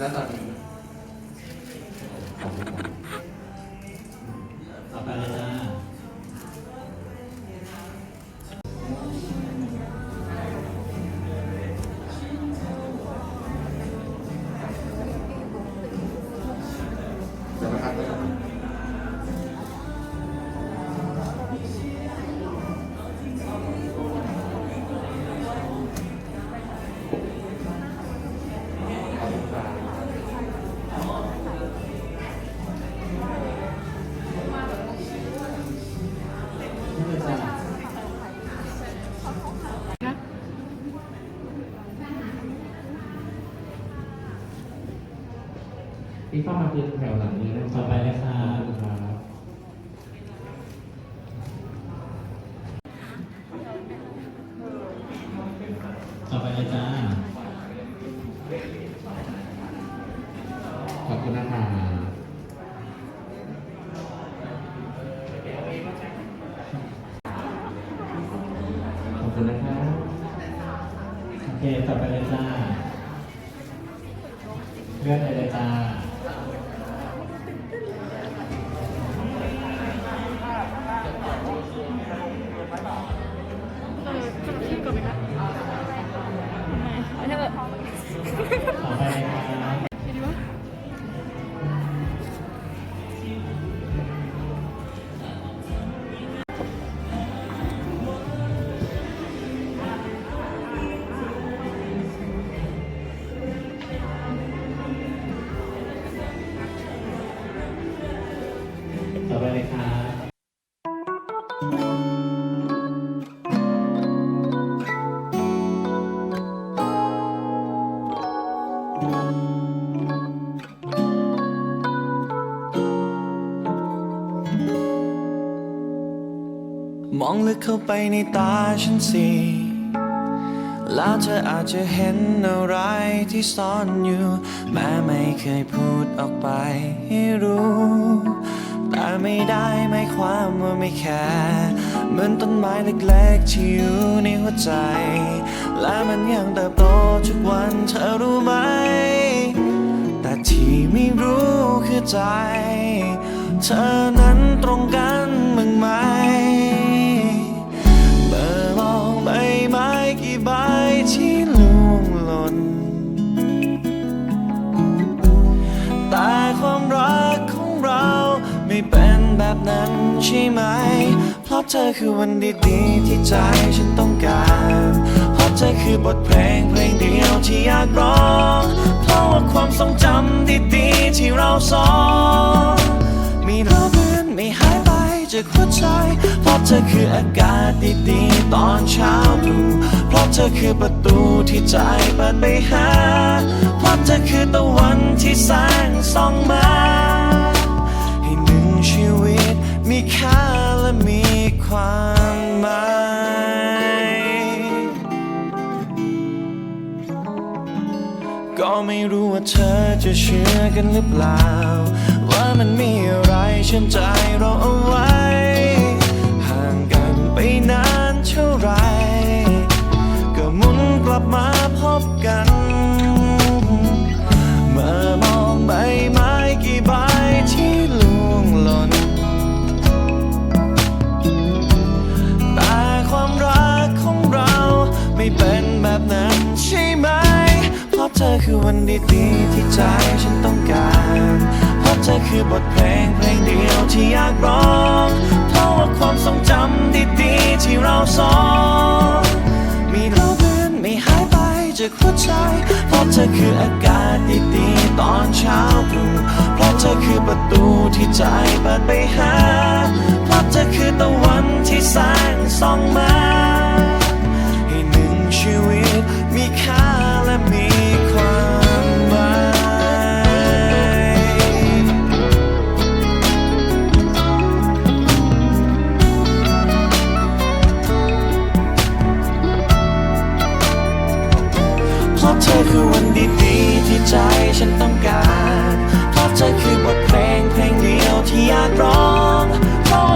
แล้ว พี่ฟ้ามาคือแถวหลังนี้นะต่อไปเลยครับครับต่อไปเลยจ้า ขอบคุณนะครับขอบคุณนะครับโอเค ต่อไปเลยจ้าเลื่อนเลยเลยจ้า มองลึกเข้าไปในตาฉันสิแล้วเธออาจจะเห็นอะไรที่ซ่อนอยู่ แม้ไม่เคยพูดออกไปให้รู้ แต่ไม่ได้หมายความว่าไม่แคร์เหมือนต้นไม้เล็กๆที่อยู่ในหัวใจ และมันยังเติบโตทุกวันเธอรู้ไหม แต่ที่ไม่รู้คือใจ เธอนั้นตรงกันมึงไหม ช่ไหม เพราะเธอคือวันดีๆที่ใจฉันต้องการ เพราะเธอคือบทเพลงเพลงเดียวที่อยากร้อง เพราะว่าความทรงจำดีๆที่เราสองมีเราเบือนไม่หายไปจากหัวใจ เพราะเธอคืออากาศดีๆตอนเช้าตรู่เพราะเธอคือประตูที่ใจเปิดไปหา เพราะเธอคือตะวันที่แสงส่องมา ไม่รู้ว่าเธอจะเชื่อกันหรือเปล่า ว่ามันมีอะไรเชื่อมใจเราเอาไว้ ธอคือวันดีๆที่ใจฉันต้องการ เพราะเธอคือบทเพลงเพลงเดียวที่อยากร้อง เพราะว่าความทรงจำดีๆที่เราสอง มีเราเบือนไม่หายไปจากหัวใจ เพราะเธอคืออากาศดีๆตอนเช้าตรู่ เพราะเธอคือประตูที่ใจเปิดไปหา เพราะเธอคือตะวันที่แสงส่องมา ให้หนึ่งชีวิตมีค่าและมี เธอคือวันดีๆที่ใจฉันต้องการเพราะเธอคือบทเพลงเพลงเดียวที่อยากร้องเพราะ